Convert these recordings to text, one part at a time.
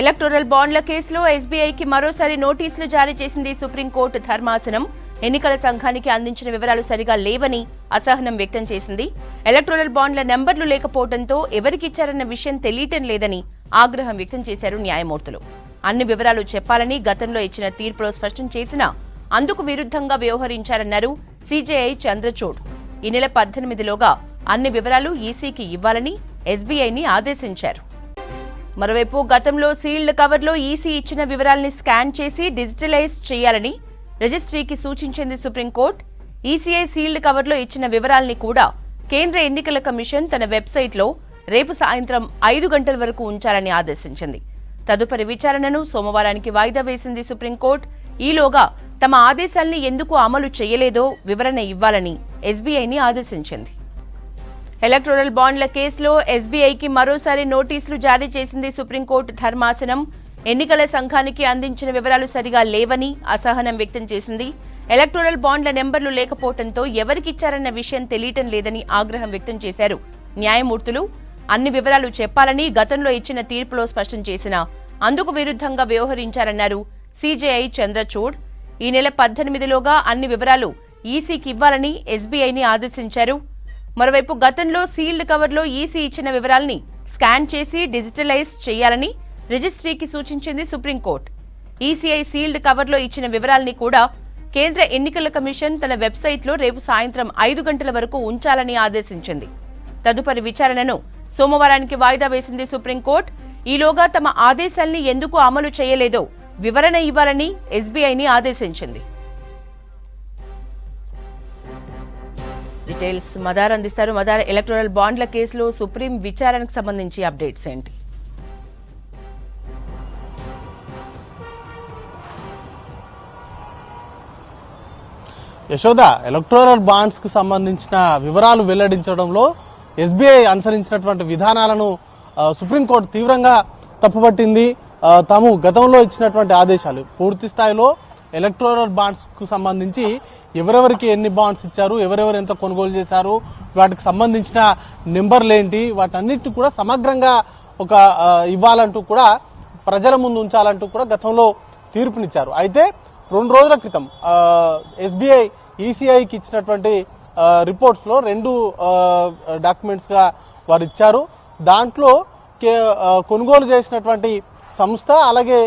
Electoral బాండ్ల కేసులో ఎస్బీఐకి మరోసారి నోటీసులు జారీ చేసింది సుప్రీంకోర్టు ధర్మాసనం. ఎన్నికల సంఘానికి అందించిన వివరాలు సరిగా లేవని అసహనం వ్యక్తం చేసింది. ఎలక్టోరల్ బాండ్ల నెంబర్లు లేకపోవడంతో ఎవరికిచ్చారన్న విషయం తెలియటం లేదని ఆగ్రహం వ్యక్తం చేశారు న్యాయమూర్తులు. అన్ని వివరాలు చెప్పాలని గతంలో ఇచ్చిన తీర్పులో స్పష్టం చేసినా అందుకు విరుద్ధంగా వ్యవహరించారన్నారు సీజేఐ చంద్రచూడ్. ఈ నెల పద్దెనిమిదిలోగా అన్ని వివరాలు ఈసీకి ఇవ్వాలని ఎస్బీఐని ఆదేశించారు. మరోవైపు గతంలో సీల్డ్ కవర్లో ఈసీ ఇచ్చిన వివరాల్ని స్కాన్ చేసి డిజిటలైజ్ చేయాలని రిజిస్ట్రీకి సూచించింది సుప్రీంకోర్టు. ఈసీఐ సీల్డ్ కవర్లో ఇచ్చిన వివరాల్ని కూడా కేంద్ర ఎన్నికల కమిషన్ తన వెబ్సైట్లో రేపు సాయంత్రం ఐదు గంటల వరకు ఉంచాలని ఆదేశించింది. తదుపరి విచారణను సోమవారానికి వాయిదా వేసింది సుప్రీంకోర్టు. ఈలోగా తమ ఆదేశాల్ని ఎందుకు అమలు చేయలేదో వివరణ ఇవ్వాలని ఎస్బీఐని ఆదేశించింది. ఎలక్టోరల్ బాండ్ల కేసులో ఎస్బీఐకి మరోసారి నోటీసులు జారీ చేసింది సుప్రీంకోర్టు ధర్మాసనం. ఎన్నికల సంఘానికి అందించిన వివరాలు సరిగా లేవని అసహనం వ్యక్తం చేసింది. ఎలక్టోరల్ బాండ్ల నెంబర్లు లేకపోవడంతో ఎవరికిచ్చారన్న విషయం తెలియటం లేదని ఆగ్రహం వ్యక్తం చేశారు. న్యాయమూర్తులు అన్ని వివరాలు చెప్పాలని గతంలో ఇచ్చిన తీర్పులో స్పష్టం చేసిన అందుకు విరుద్ధంగా వ్యవహరించారన్నారు సీజేఐ చంద్రచూడ్. ఈ నెల పద్దెనిమిదిలోగా అన్ని వివరాలు ఈసీకి ఇవ్వాలని ఎస్బీఐని ఆదేశించారు. మరోవైపు గతంలో సీల్డ్ కవర్లో ఈసీ ఇచ్చిన వివరాల్ని స్కాన్ చేసి డిజిటలైజ్ చేయాలని రిజిస్ట్రీకి సూచించింది సుప్రీంకోర్టు. ఈసీఐ సీల్డ్ కవర్లో ఇచ్చిన వివరాల్ని కూడా కేంద్ర ఎన్నికల కమిషన్ తన వెబ్సైట్లో రేపు సాయంత్రం ఐదు గంటల వరకు ఉంచాలని ఆదేశించింది. తదుపరి విచారణను సోమవారానికి వాయిదా వేసింది సుప్రీంకోర్టు. ఈలోగా తమ ఆదేశాల్ని ఎందుకు అమలు చేయలేదో వివరణ ఇవ్వాలని ఎస్బీఐని ఆదేశించింది. డీటెయిల్స్ మదార్ అందిస్తారు. మదార్ ఎలక్టోరల్ బాండ్ల కేసులో సుప్రీం విచారణకు సంబంధించి అప్డేట్స్ ఏంటి? యశోద ఎలక్టోరల్ బాండ్స్కు సంబంధించిన వివరాలు వెల్లడించడంలో ఎస్బీఐ అనుసరించినటువంటి విధానాలను సుప్రీంకోర్టు తీవ్రంగా తప్పుపట్టింది. తాము గతంలో ఇచ్చినటువంటి ఆదేశాలు పూర్తి స్థాయిలో ఎలక్టోరల్ బాండ్స్కు సంబంధించి ఎవరెవరికి ఎన్ని బాండ్స్ ఇచ్చారు ఎవరెవరు ఎంత కొనుగోలు చేశారు వాటికి సంబంధించిన నెంబర్లు ఏంటి వాటన్నిటిని కూడా సమగ్రంగా ఒక ఇవ్వాలంటూ కూడా ప్రజల ముందు ఉంచాలంటూ కూడా గతంలో తీర్పునిచ్చారు. అయితే రెండు రోజుల క్రితం ఎస్బీఐ ఈసీఐకి ఇచ్చినటువంటి రిపోర్ట్స్లో రెండు డాక్యుమెంట్స్గా వారు ఇచ్చారు దాంట్లో కే కొనుగోలు చేసినటువంటి సంస్థ అలాగే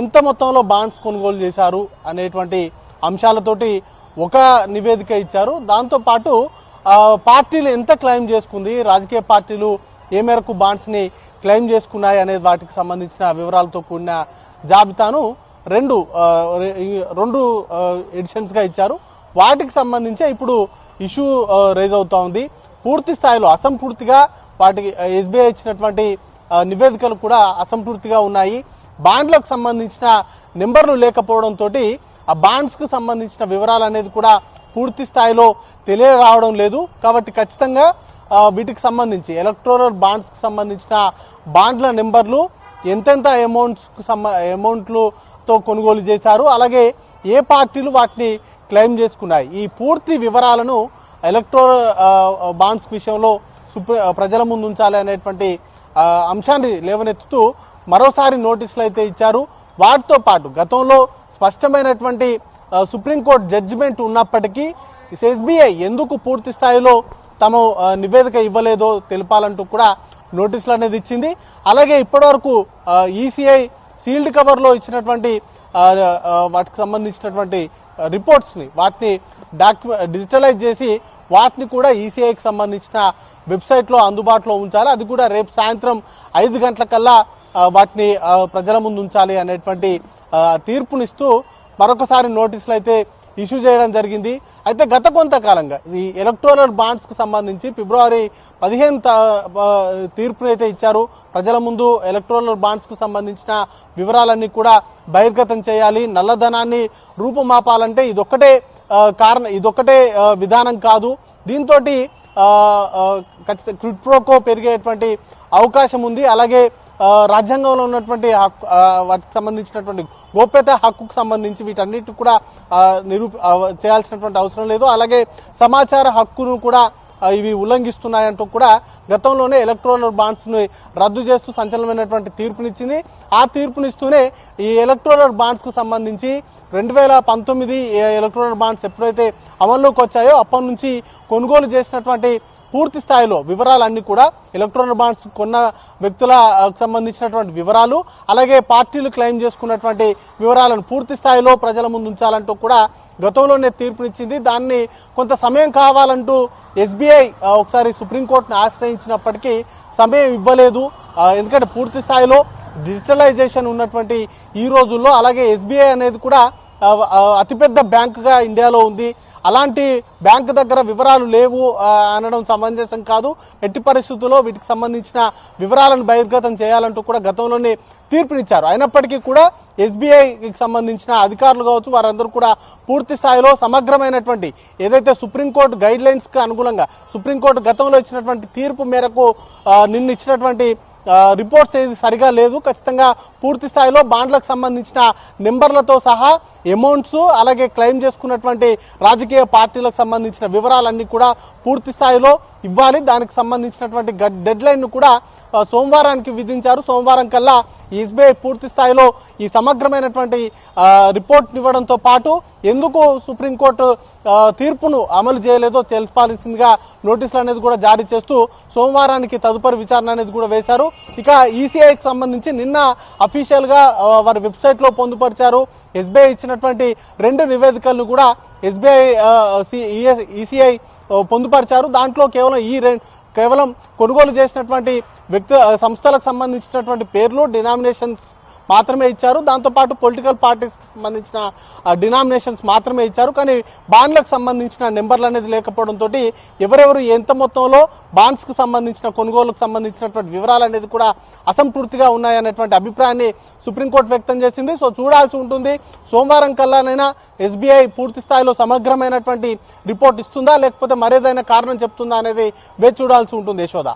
ఎంత మొత్తంలో బాండ్స్ కొనుగోలు చేశారు అనేటువంటి అంశాలతోటి ఒక నివేదిక ఇచ్చారు. దాంతోపాటు పార్టీలు ఎంత క్లెయిమ్ చేసుకుంది రాజకీయ పార్టీలు ఏ మేరకు బాండ్స్ని క్లెయిమ్ చేసుకున్నాయి అనే వాటికి సంబంధించిన వివరాలతో కూడిన జాబితాను రెండు రెండు ఎడిషన్స్గా ఇచ్చారు. వాటికి సంబంధించి ఇప్పుడు ఇష్యూ రేజ్ అవుతూ అవుతా ఉంది. పూర్తి స్థాయిలో అసంపూర్తిగా వాటికి ఎస్బీఐ ఇచ్చినటువంటి నివేదికలు కూడా అసంపూర్తిగా ఉన్నాయి. బాండ్లకు సంబంధించిన నెంబర్లు లేకపోవడంతో ఆ బాండ్స్కు సంబంధించిన వివరాలు అనేది కూడా పూర్తి స్థాయిలో తెలియరావడం లేదు. కాబట్టి ఖచ్చితంగా వీటికి సంబంధించి ఎలక్ట్రోరల్ బాండ్స్కి సంబంధించిన బాండ్ల నెంబర్లు ఎంతెంత అమౌంట్స్కు సంబ అమౌంట్లతో కొనుగోలు చేశారు అలాగే ఏ పార్టీలు వాటిని క్లెయిమ్ చేసుకున్నాయి. ఈ పూర్తి వివరాలను ఎలక్ట్రో బాండ్స్ విషయంలో సుప్రీ ప్రజల ముందు ఉంచాలి అనేటువంటి అంశాన్ని లేవనెత్తుతూ మరోసారి నోటీసులు అయితే ఇచ్చారు. వాటితో పాటు గతంలో స్పష్టమైనటువంటి సుప్రీంకోర్టు జడ్జిమెంట్ ఉన్నప్పటికీ ఎస్బీఐ ఎందుకు పూర్తి స్థాయిలో తమ నివేదిక ఇవ్వలేదో తెలపాలంటూ కూడా నోటీసులు అనేది ఇచ్చింది. అలాగే ఇప్పటివరకు ఈసీఐ సీల్డ్ కవర్లో ఇచ్చినటువంటి వాటికి సంబంధించినటువంటి రిపోర్ట్స్ని వాటిని డాక్యు డిజిటలైజ్ చేసి వాటిని కూడా ఈసీఐకి సంబంధించిన వెబ్సైట్లో అందుబాటులో ఉంచాలి. అది కూడా రేపు సాయంత్రం ఐదు గంటలకల్లా వాటిని ప్రజల ముందు ఉంచాలి అనేటువంటి తీర్పునిస్తూ మరొకసారి నోటీసులు అయితే ఇష్యూ చేయడం జరిగింది. అయితే గత కొంతకాలంగా ఈ ఎలక్టోరల్ బాండ్స్కు సంబంధించి ఫిబ్రవరి పదిహేను తీర్పును అయితే ఇచ్చారు. ప్రజల ముందు ఎలక్టోరల్ బాండ్స్కు సంబంధించిన వివరాలన్నీ కూడా బహిర్గతం చేయాలి. నల్లధనాన్ని రూపుమాపాలంటే ఇదొక్కటే కారణం ఇదొక్కటే విధానం కాదు. దీంతో ఖచ్చితంగా క్విడ్ పెరిగేటువంటి అవకాశం ఉంది. అలాగే రాజ్యాంగంలో ఉన్నటువంటి హక్కు వాటికి సంబంధించినటువంటి గోప్యత హక్కుకు సంబంధించి వీటన్నిటి కూడా ఆ, నిరూప చేయాల్సినటువంటి అవసరం లేదు. అలాగే సమాచార హక్కును కూడా ఇవి ఉల్లంఘిస్తున్నాయంటూ కూడా గతంలోనే ఎలక్ట్రోనల్ బాండ్స్ని రద్దు చేస్తూ సంచలనమైనటువంటి తీర్పునిచ్చింది. ఆ తీర్పునిస్తూనే ఈ ఎలక్ట్రోలర్ బాండ్స్కు సంబంధించి రెండు వేల పంతొమ్మిది ఎలక్ట్రోనల్ బాండ్స్ ఎప్పుడైతే అమల్లోకి వచ్చాయో అప్పటి నుంచి కొనుగోలు చేసినటువంటి పూర్తి స్థాయిలో వివరాలన్నీ కూడా ఎలక్ట్రానిక్ బాండ్స్ కొన్న వ్యక్తుల సంబంధించినటువంటి వివరాలు అలాగే పార్టీలు క్లెయిమ్ చేసుకున్నటువంటి వివరాలను పూర్తి స్థాయిలో ప్రజల ముందు ఉంచాలంటూ కూడా గతంలోనే తీర్పునిచ్చింది. దాన్ని కొంత సమయం కావాలంటూ ఎస్బీఐ ఒకసారి సుప్రీంకోర్టును ఆశ్రయించినప్పటికీ సమయం ఇవ్వలేదు. ఎందుకంటే పూర్తి స్థాయిలో డిజిటలైజేషన్ ఉన్నటువంటి ఈ రోజుల్లో అలాగే ఎస్బీఐ అనేది కూడా అతిపెద్ద బ్యాంకుగా ఇండియాలో ఉంది. అలాంటి బ్యాంకు దగ్గర వివరాలు లేవు అనడం సమంజసం కాదు. ఎట్టి పరిస్థితుల్లో వీటికి సంబంధించిన వివరాలను బహిర్గతం చేయాలంటూ కూడా గతంలోనే తీర్పునిచ్చారు. అయినప్పటికీ కూడా ఎస్బీఐకి సంబంధించిన అధికారులు కావచ్చు వారందరూ కూడా పూర్తి స్థాయిలో సమగ్రమైనటువంటి ఏదైతే సుప్రీంకోర్టు గైడ్ లైన్స్కి అనుగుణంగా సుప్రీంకోర్టు గతంలో ఇచ్చినటువంటి తీర్పు మేరకు నిన్న ఇచ్చినటువంటి రిపోర్ట్స్ ఏది సరిగా లేదు. ఖచ్చితంగా పూర్తి స్థాయిలో బాండ్లకు సంబంధించిన నెంబర్లతో సహా అమౌంట్స్ అలాగే క్లెయిమ్ చేసుకున్నటువంటి రాజకీయ పార్టీలకు సంబంధించిన వివరాలన్నీ కూడా పూర్తి స్థాయిలో ఇవ్వాలి. దానికి సంబంధించినటువంటి డెడ్ లైన్ కూడా సోమవారానికి విధించారు. సోమవారం కల్లా ఎస్బీఐ పూర్తి స్థాయిలో ఈ సమగ్రమైనటువంటి రిపోర్ట్ ఇవ్వడంతో పాటు ఎందుకు సుప్రీంకోర్టు తీర్పును అమలు చేయలేదో తెలిపాల్సిందిగా నోటీసులు అనేది కూడా జారీ చేస్తూ సోమవారానికి తదుపరి విచారణ అనేది కూడా వేశారు. ఇక ఈసీఐకి సంబంధించి నిన్న అఫీషియల్గా వారి వెబ్సైట్లో పొందుపరిచారు. ఎస్బీఐ ఇచ్చినటువంటి రెండు నివేదికలను కూడా ఎస్బీఐ ఈసీఐ పొందుపరిచారు. దాంట్లో కేవలం ఈ రెండు కేవలం కొనుగోలు చేసినటువంటి వ్యక్తి సంస్థలకు సంబంధించినటువంటి పేర్లు డినామినేషన్స్ మాత్రమే ఇచ్చారు. దాంతోపాటు పొలిటికల్ పార్టీస్కి సంబంధించిన డినామినేషన్స్ మాత్రమే ఇచ్చారు. కానీ బాండ్లకు సంబంధించిన నెంబర్లు అనేది లేకపోవడంతో ఎవరెవరు ఎంత మొత్తంలో బాండ్స్కి సంబంధించిన కొనుగోలుకు సంబంధించినటువంటి వివరాలు అనేది కూడా అసంపూర్తిగా ఉన్నాయనేటువంటి అభిప్రాయాన్ని సుప్రీంకోర్టు వ్యక్తం చేసింది. సో చూడాల్సి ఉంటుంది. సోమవారం కల్లానైనా ఎస్బీఐ పూర్తి స్థాయిలో సమగ్రమైనటువంటి రిపోర్ట్ ఇస్తుందా లేకపోతే మరేదైనా కారణం చెప్తుందా అనేది వేచి చూడాల్సి ఉంటుంది యశోద.